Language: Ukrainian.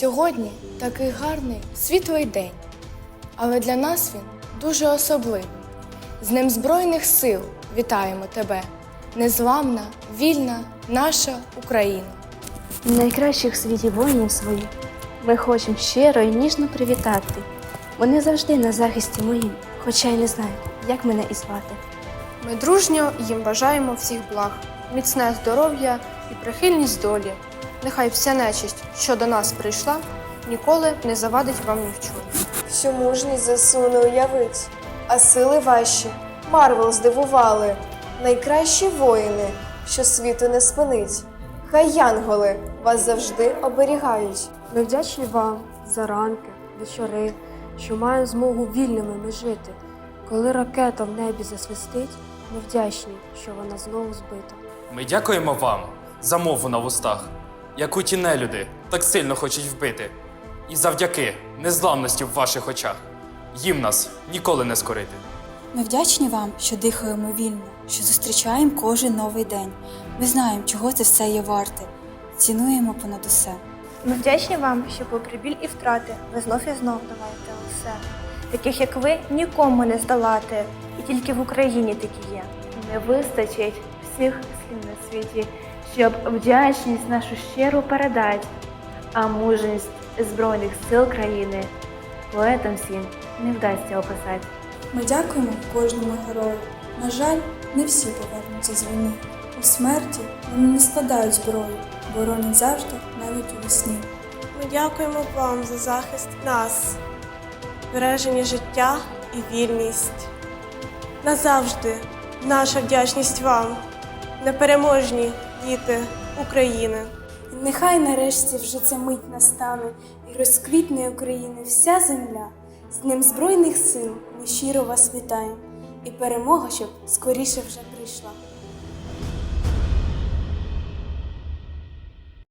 Сьогодні такий гарний світлий день, але для нас він дуже особливий. З Днем Збройних сил вітаємо тебе, незламна, вільна наша Україна. Найкращих в світі воїнів своїх ми хочемо щиро і ніжно привітати. Вони завжди на захисті моїм, хоча й не знають, як мене і звати. Ми дружньо їм бажаємо всіх благ, міцне здоров'я і прихильність долі. Нехай вся нечисть, що до нас прийшла, ніколи не завадить вам ні в чому. Всю мужність ЗСУ не уявить, а сили ваші Марвел здивували. Найкращі воїни, що світу не спинить. Хай янголи вас завжди оберігають. Ми вдячні вам за ранки, вечори, що маємо змогу вільними ми жити. Коли ракета в небі засвистить, ми вдячні, що вона знову збита. Ми дякуємо вам за мову на вустах, яку ті нелюди так сильно хочуть вбити. І завдяки незламності в ваших очах їм нас ніколи не скорити. Ми вдячні вам, що дихаємо вільно, що зустрічаємо кожен новий день. Ми знаємо, чого це все є варте. Цінуємо понад усе. Ми вдячні вам, що попри біль і втрати ви знов і знов давайте усе. Таких як ви нікому не здолати, і тільки в Україні такі є. Не вистачить всіх слів на світі, щоб вдячність нашу щиру передать, а мужність Збройних сил країни поетам всім не вдасться описати. Ми дякуємо кожному герою. На жаль, не всі повернуться з війни. У смерті вони не складають зброю, боронять завжди, навіть у вісні. Ми дякуємо вам за захист нас, береження життя і вільність. Назавжди наша вдячність вам, непереможні діти України. Нехай нарешті вже ця мить настане і розквітне України вся земля. З Днем Збройних сил ми щиро вас вітаємо, і перемога, щоб скоріше вже прийшла.